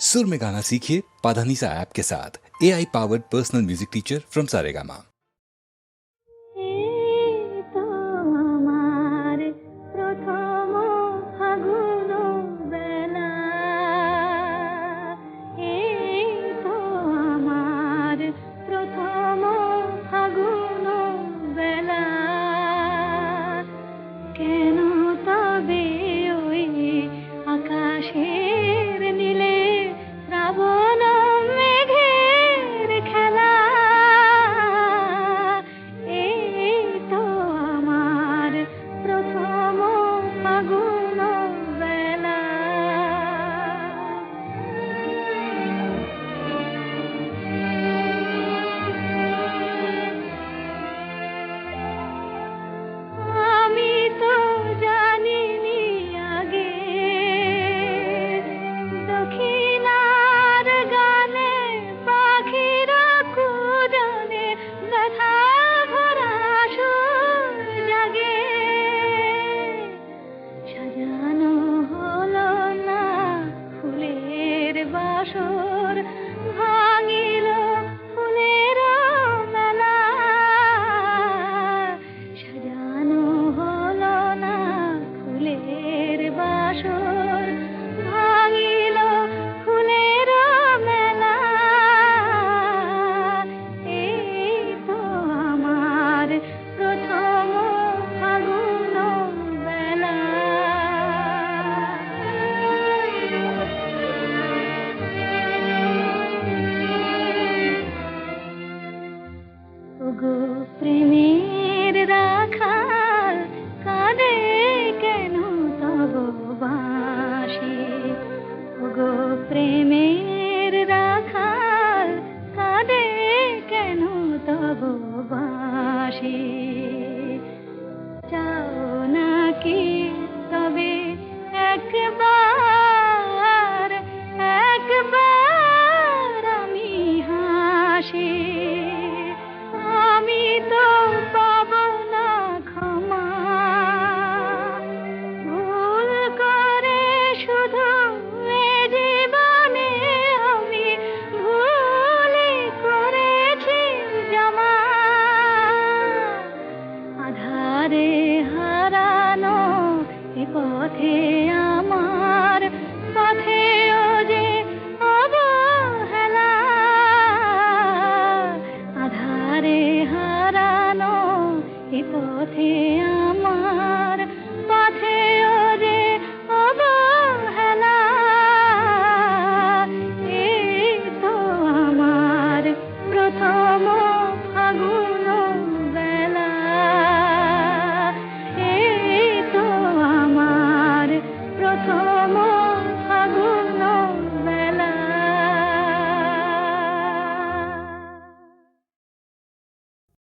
सुर में गाना सीखिए पाधानीसा ऐप के साथ। A I powered personal music teacher from Saregama কেন তবে বসা রাখাল কাঁদে কেন তব বাসে? গো প্রেমের রাখাল কাঁদে কেন তব বাসে? চাও নাকি তবে একবার তারে হারানো এ পথে আমার পথে ও যে অবহেলা। আধারে হারানো এ পথে